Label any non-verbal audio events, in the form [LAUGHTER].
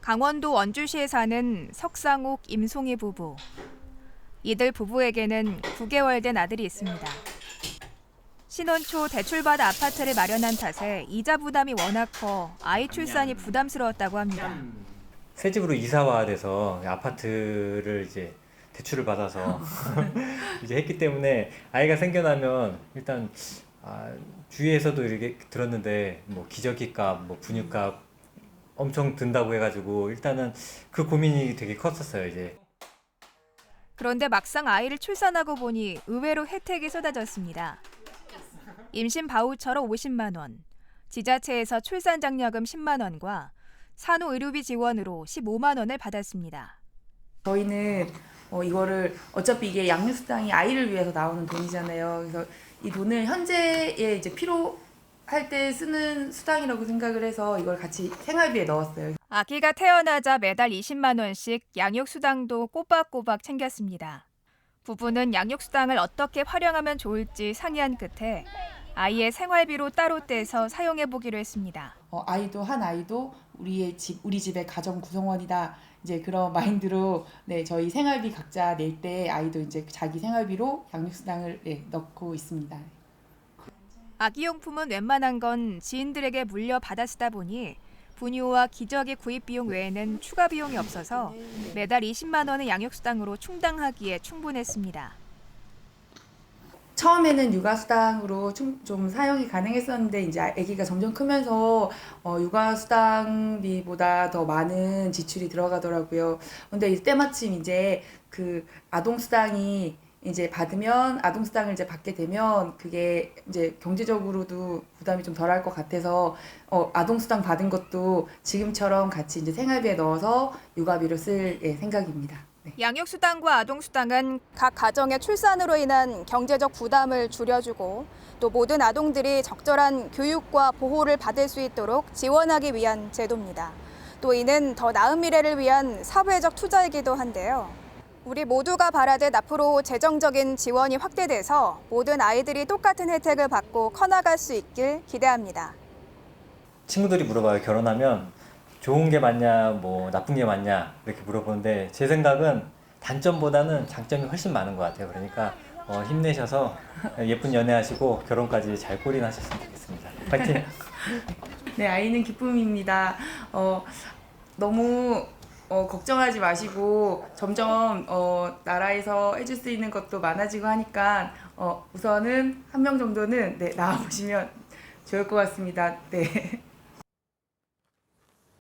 강원도 원주시에 사는 석상옥 임송희 부부. 이들 부부에게는 9개월 된 아들이 있습니다. 신혼 초 대출받아 아파트를 마련한 탓에 이자 부담이 워낙 커 아이 출산이 부담스러웠다고 합니다. 새 집으로 이사와 돼서 아파트를 이제 대출을 받아서 [LAUGHS] 이제 했기 때문에 아이가 생겨나면 일단 아, 주위에서도 이렇게 들었는데 뭐 기저귀값, 뭐 분유값 엄청 든다고 해가지고 일단은 그 고민이 되게 컸었어요 이제. 그런데 막상 아이를 출산하고 보니 의외로 혜택이 쏟아졌습니다. 임신 바우처로 50만 원, 지자체에서 출산 장려금 10만 원과 산후 의료비 지원으로 15만 원을 받았습니다. 저희는 어, 이거를 어차피 이게 양육수당이 아이를 위해서 나오는 돈이잖아요. 그래서 이 돈을 현재에 이제 필요 할 때 쓰는 수당이라고 생각을 해서 이걸 같이 생활비에 넣었어요. 아기가 태어나자 매달 20만 원씩 양육 수당도 꼬박꼬박 챙겼습니다. 부부는 양육 수당을 어떻게 활용하면 좋을지 상의한 끝에 아이의 생활비로 따로 떼서 사용해 보기로 했습니다. 어, 아이도 한 아이도 우리의 집 우리 집의 가정 구성원이다. 이제 그런 [LAUGHS] 마인드로 네 저희 생활비 각자 낼 때 아이도 이제 자기 생활비로 양육수당을 네, 넣고 있습니다. 아기용품은 웬만한 건 지인들에게 물려 받아 쓰다 보니 분유와 기저귀 구입 비용 외에는 추가 비용이 없어서 매달 20만 원의 양육수당으로 충당하기에 충분했습니다. 처음에는 육아수당으로 좀, 좀 사용이 가능했었는데 이제 아기가 점점 크면서 어, 육아수당비보다 더 많은 지출이 들어가더라고요. 근데 이제 때마침 이제 그 아동수당이 이제 받으면 아동 수당을 이제 받게 되면 그게 이제 경제적으로도 부담이 좀 덜할 것 같아서 어, 아동 수당 받은 것도 지금처럼 같이 이제 생활비에 넣어서 육아비로 쓸 예, 생각입니다. 네. 양육수당과 아동수당은 각 가정의 출산으로 인한 경제적 부담을 줄여주고 또 모든 아동들이 적절한 교육과 보호를 받을 수 있도록 지원하기 위한 제도입니다. 또 이는 더 나은 미래를 위한 사회적 투자이기도 한데요. 우리 모두가 바라듯 앞으로 재정적인 지원이 확대돼서 모든 아이들이 똑같은 혜택을 받고 커나갈 수 있길 기대합니다. 친구들이 물어봐요 결혼하면 좋은 게 맞냐 뭐 나쁜 게 맞냐 이렇게 물어보는데 제 생각은 단점보다는 장점이 훨씬 많은 것 같아요 그러니까 어, 힘내셔서 예쁜 연애하시고 결혼까지 잘 꼬린하셨으면 좋겠습니다 파이팅 [LAUGHS] 네, 아이는 기쁨입니다. 어, 너무 어, 걱정하지 마시고 점점 어, 나라에서 해줄 수 있는 것도 많아지고 하니까 어, 우선은 한 명 정도는 네, 나와보시면 좋을 것 같습니다. 네.